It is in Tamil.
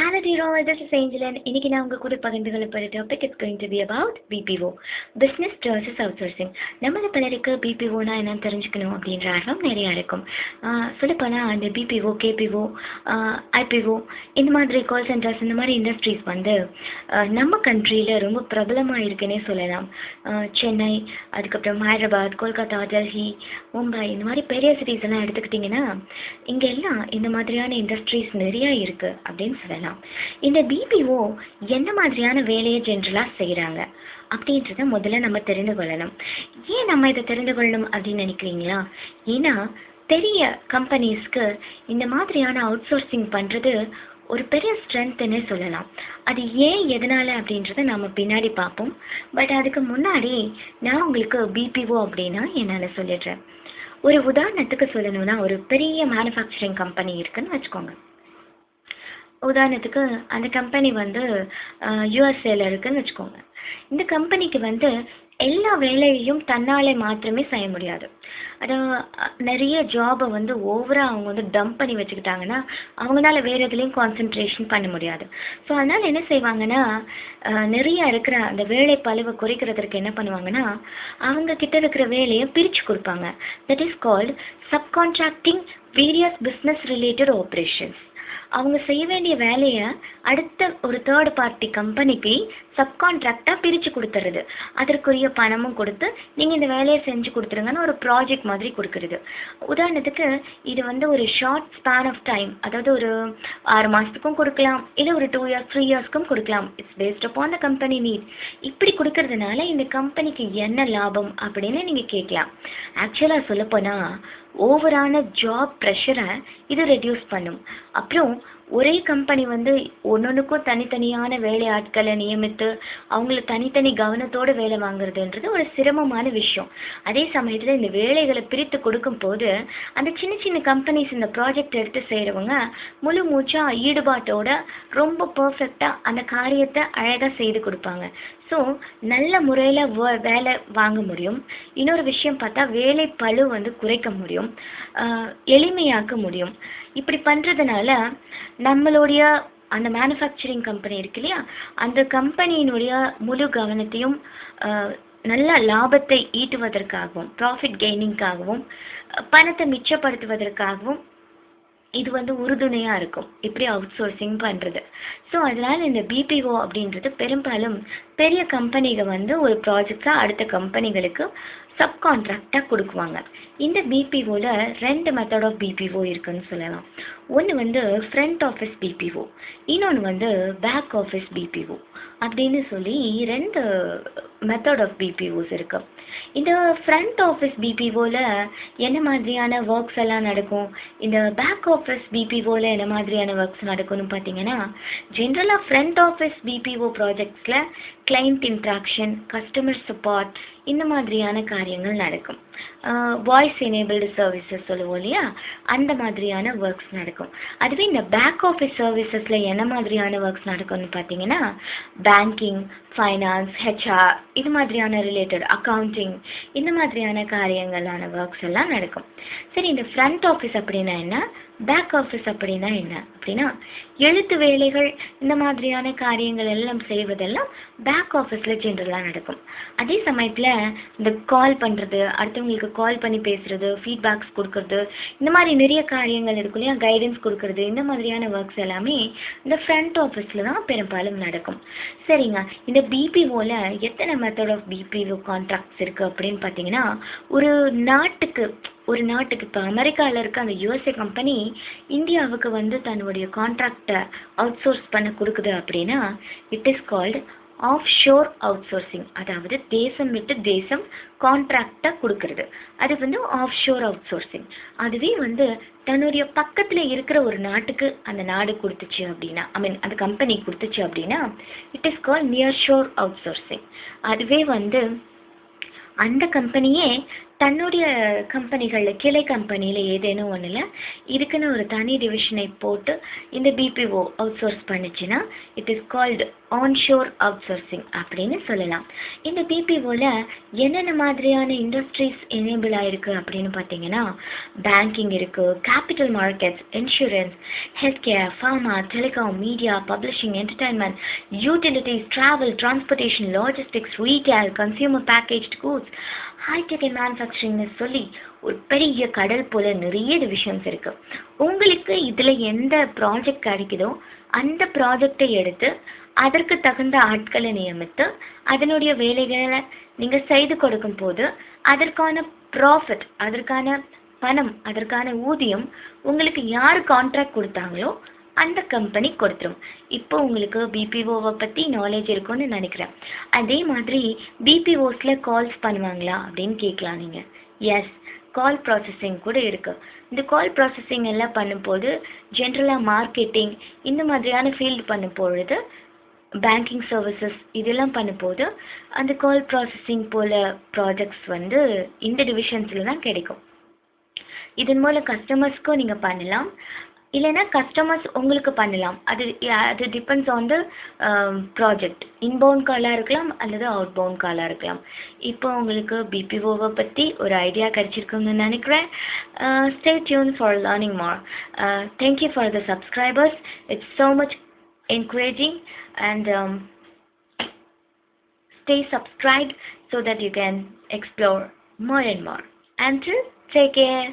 Hello dear all, this is Angel and இன்னைக்கு நான் உங்க கூட பகிர்ந்து கொள்ள போகிற topic it's going to be about BPO business process outsourcing நம்மள பலருக்கு பிபிஓனா என்னன்னு தெரிஞ்சுக்கணும் அப்படின்ற ஆர்வம் நிறையா இருக்கும். சொல்லப்போனால் அந்த பிபிஓ கேபிஓ ஐபிஓ இந்த மாதிரி கால் சென்டர்ஸ் இந்த மாதிரி இண்டஸ்ட்ரீஸ் வந்து நம்ம கண்ட்ரியில் ரொம்ப பிரபலமாக இருக்குன்னே சொல்லலாம். சென்னை அதுக்கப்புறம் ஹைதராபாத் கொல்கத்தா டெல்லி மும்பை இந்த மாதிரி பெரிய சிட்டிஸ் எல்லாம் எடுத்துக்கிட்டிங்கன்னா இங்கே எல்லாம் இந்த மாதிரியான இண்டஸ்ட்ரீஸ் நிறையா இருக்குது அப்படின்னு சொல்லலாம். இந்த பிபிஓ என்ன மாதிரியான வேலையை ஜென்ரலாக செய்கிறாங்க அப்படின்றத முதல்ல நம்ம தெரிந்து கொள்ளணும். ஏன் நம்ம இதை தெரிந்து கொள்ளணும் அப்படின்னு நினைக்கிறீங்களா? ஏன்னா பெரிய கம்பெனிஸ்க்கு இந்த மாதிரியான அவுட் சோர்சிங் பண்ணுறது ஒரு பெரிய ஸ்ட்ரென்த்துன்னே சொல்லலாம். அது ஏன் எதனால் அப்படின்றத நம்ம பின்னாடி பார்ப்போம். பட் அதுக்கு முன்னாடி நான் உங்களுக்கு பிபிஓ அப்படின்னா என்னென்னு சொல்லிடுறேன். ஒரு உதாரணத்துக்கு சொல்லணும்னா ஒரு பெரிய மேனுஃபேக்சரிங் கம்பெனி இருக்குன்னு வச்சுக்கோங்க. உதாரணத்துக்கு அந்த கம்பெனி வந்து யூஎஸ்ஏல இருக்குன்னு வச்சுக்கோங்க. இந்த கம்பெனிக்கு வந்து எல்லா வேலையையும் தன்னாலே மாத்திரமே செய்ய முடியாது. அது நிறைய ஜாபை வந்து ஓவராக அவங்க வந்து டம்ப் பண்ணி வச்சுக்கிட்டாங்கன்னா அவங்களால வேறு எதுலேயும் கான்சென்ட்ரேஷன் பண்ண முடியாது. ஸோ அதனால் என்ன செய்வாங்கன்னா நிறையா நிறைய இருக்கிற அந்த வேலை பழுவை குறைக்கிறதுக்கு என்ன பண்ணுவாங்கன்னா அவங்க கிட்ட இருக்கிற வேலையை பிரித்து கொடுப்பாங்க. That is called subcontracting various business related operations அவங்க செய்ய வேண்டிய வேலையை அடுத்த ஒரு தேர்ட் பார்ட்டி கம்பெனிக்கு சப்கான்ட்ராக்டாக பிரித்து கொடுத்துறது அதற்குரிய பணமும் கொடுத்து நீங்கள் இந்த வேலையை செஞ்சு கொடுத்துருங்கன்னு ஒரு ப்ராஜெக்ட் மாதிரி கொடுக்குறது. உதாரணத்துக்கு இது வந்து ஒரு ஷார்ட் ஸ்பேன் ஆஃப் டைம் அதாவது ஒரு ஆறு மாதத்துக்கும் கொடுக்கலாம் இல்லை ஒரு டூ இயர்ஸ் த்ரீ இயர்ஸ்க்கும் கொடுக்கலாம். It's based upon the company need இப்படி கொடுக்கறதுனால இந்த கம்பெனிக்கு என்ன லாபம் அப்படின்னு நீங்கள் கேட்கலாம். ஆக்சுவலாக சொல்லப்போனால் ஓவரான ஜாப் ப்ரெஷரை இது ரெடியூஸ் பண்ணும். அப்புறம் ஒரே கம்பெனி வந்து ஒன்னொன்றுக்கும் தனித்தனியான வேலை ஆட்களை நியமித்து அவங்கள தனித்தனி கவனத்தோடு வேலை வாங்குறதுன்றது ஒரு சிரமமான விஷயம். அதே சமயத்தில் இந்த வேலைகளை பிரித்து கொடுக்கும் போது அந்த சின்ன சின்ன கம்பெனிஸ் இந்த ப்ராஜெக்ட் எடுத்து செய்கிறவங்க முழு மூச்சாக ஈடுபாட்டோட ரொம்ப பர்ஃபெக்டாக அந்த காரியத்தை அழகாக செய்து கொடுப்பாங்க. ஸோ நல்ல முறையில் வேலை வாங்க முடியும். இன்னொரு விஷயம் பார்த்தா வேலை பளு வந்து குறைக்க முடியும். எளிமையாக்க முடியும். இப்படி பண்ணுறதுனால நம்மளுடைய அந்த மேனுஃபேக்சரிங் கம்பெனி இருக்கு இல்லையா? அந்த கம்பெனியினுடைய முழு கவனத்தையும் நல்ல லாபத்தை ஈட்டுவதற்காகவும் ப்ராஃபிட் கெய்னிங்காகவும் பணத்தை மிச்சப்படுத்துவதற்காகவும் இது வந்து உறுதுணையாக இருக்கும். இப்படி அவுட் சோர்சிங் பண்ணுறது ஸோ அதனால் இந்த பிபிஓ அப்படின்றது பெரும்பாலும் பெரிய கம்பெனிகள் வந்து ஒரு ப்ராஜெக்டை அடுத்த கம்பெனிகளுக்கு சப் கான்ட்ராக்டாக கொடுக்குவாங்க. இந்த பிபிஓவில் ரெண்டு மெத்தட் ஆஃப் பிபிஓ இருக்குன்னு சொல்லலாம். ஒன்று வந்து ஃப்ரண்ட் ஆஃபீஸ் பிபிஓ இன்னொன்று வந்து பேக் ஆஃபீஸ் பிபிஓ அப்படின்னு சொல்லி ரெண்டு மெத்தட் ஆஃப் பிபிஓஸ் இருக்குது இந்த ஃப்ரண்ட் ஆஃபீஸ் பிபிஓவில் என்ன மாதிரியான ஒர்க்ஸ் எல்லாம் நடக்கும்? இந்த பேக் ஆஃபீஸ் பிபிஓவில் என்ன மாதிரியான ஒர்க்ஸ் நடக்கும்னு பார்த்தீங்கன்னா ஜென்ரலாக ஃப்ரண்ட் ஆஃபீஸ் பிபிஓ ப்ராஜெக்ட்ஸில் கிளைண்ட் இன்ட்ராக்ஷன் கஸ்டமர் சப்போர்ட் இந்த மாதிரியான காரியங்கள் நடக்கும். வாய்ஸ் எனேபிள்டு சர்வீசஸ் சொல்லுவோம் இல்லையா? அந்த மாதிரியான ஒர்க்ஸ் நடக்கும். அதுவே இந்த பேக் ஆஃபீஸ் சர்வீசஸில் என்ன மாதிரியான ஒர்க்ஸ் நடக்கும்னு பார்த்தீங்கன்னா பேங்கிங் ஃபைனான்ஸ் ஹெச்ஆர் இது மாதிரியான ரிலேட்டட் அக்கௌண்டிங் இந்த மாதிரியான காரியங்களான ஒர்க்ஸ் எல்லாம் நடக்கும். சரி இந்த ஃப்ரண்ட் ஆஃபீஸ் அப்படின்னா என்ன? பேக் ஆஃபீஸ் அப்படின்னா என்ன? அப்படின்னா எழுத்து வேலைகள் இந்த மாதிரியான காரியங்கள் எல்லாம் செய்வதெல்லாம் பேக் ஆஃபீஸில் ஜென்ரலாக நடக்கும். அதே சமயத்தில் இந்த கால் பண்ணுறது அடுத்தவங்களுக்கு கால் பண்ணி பேசுறது ஃபீட்பேக்ஸ் கொடுக்கறது இந்த மாதிரி நிறைய காரியங்கள் இருக்கும் இல்லையா? கைடன்ஸ் கொடுக்கறது இந்த மாதிரியான ஒர்க்ஸ் எல்லாமே இந்த ஃப்ரண்ட் ஆஃபீஸில் தான் பெரும்பாலும் நடக்கும். சரிங்க. இந்த பிபிஓவில் எத்தனை மெத்தட் ஆஃப் பிபிஓ கான்ட்ராக்ட்ஸ் இருக்குது அப்படின்னு பார்த்தீங்கன்னா ஒரு நாட்டுக்கு ஒரு நாட்டுக்கு இப்போ அமெரிக்காவில் இருக்க அந்த யூஎஸ்ஏ கம்பெனி இந்தியாவுக்கு வந்து தன்னுடைய கான்ட்ராக்டை அவுட் சோர்ஸ் பண்ண கொடுக்குது அப்படின்னா it is called offshore outsourcing அதாவது தேசம் விட்டு தேசம் கான்ட்ராக்டாக கொடுக்கறது. அது வந்து ஆஃப் ஷோர் அவுட் சோர்சிங் அதுவே வந்து தன்னுடைய பக்கத்தில் இருக்கிற ஒரு நாட்டுக்கு அந்த நாடு கொடுத்துச்சு அப்படின்னா ஐ மீன் அந்த கம்பெனி கொடுத்துச்சு அப்படின்னா it is call nearshore outsourcing அதுவே வந்து அந்த கம்பெனியே தன்னுடைய கம்பெனிகளில் கிளை கம்பெனியில் ஏதேனும் ஒன்றில் இதுக்குன்னு ஒரு தனி டிவிஷனை போட்டு இந்த பிபிஓ அவுட் சோர்ஸ் பண்ணுச்சுன்னா it is called onshore outsourcing அப்படின்னு சொல்லலாம். இந்த பிபிஓவில் என்னென்ன மாதிரியான இண்டஸ்ட்ரீஸ் எனேபிள் ஆயிருக்கு அப்படின்னு பார்த்தீங்கன்னா பேங்கிங் இருக்குது capital markets insurance health care pharma telecom media publishing entertainment utilities travel transportation logistics retail consumer package goods high tech மேனுஃபேக்சரிங்னு சொல்லி ஒரு பெரிய கடல் போல நிறைய டிவிஷன்ஸ் இருக்கு. உங்களுக்கு இதில் எந்த ப்ராஜெக்ட் கிடைக்குதோ அந்த ப்ராஜெக்டை எடுத்து அதற்கு தகுந்த ஆட்களை நியமித்து அதனுடைய வேலைகளை நீங்கள் செய்து கொடுக்கும் போது அதற்கான ப்ராஃபிட் அதற்கான பணம் அதற்கான ஊதியம் உங்களுக்கு யார் கான்ட்ராக்ட் கொடுத்தாங்களோ அந்த கம்பெனி கொடுத்துரும். இப்போ உங்களுக்கு பிபிஓவை பற்றி நாலேஜ் இருக்கும்னு நினைக்கிறேன். அதே மாதிரி பிபிஓஸில் கால்ஸ் பண்ணுவாங்களா அப்படின்னு கேட்கலாம் நீங்கள் எஸ் கால் ப்ராசஸிங் கூட இருக்குது இந்த கால் ப்ராசஸிங் எல்லாம் பண்ணும்போது ஜென்ரலாக மார்க்கெட்டிங் இந்த மாதிரியான ஃபீல்டு பண்ணும் பொழுது பேங்கிங் சர்வீசஸ் இதெல்லாம் பண்ணும்போது அந்த கால் ப்ராசஸிங் போல் ப்ராஜெக்ட்ஸ் வந்து இந்த டிவிஷன்ஸில் தான் கிடைக்கும். இதன் மூலம் கஸ்டமர்ஸ்க்கும் நீங்கள் பண்ணலாம். இல்லைன்னா கஸ்டமர்ஸ் உங்களுக்கு பண்ணலாம். அது அது depends on the project inbound காலாக இருக்கலாம் அல்லது அவுட் பவுண்ட் காலாக இருக்கலாம். இப்போ உங்களுக்கு பிபிஓவை பற்றி ஒரு ஐடியா கிடச்சிருக்குன்னு நினைக்கிறேன். Stay tuned for learning more thank you for the subscribers it's so much encouraging and um, stay subscribed so that you can explore more and more. Until take care.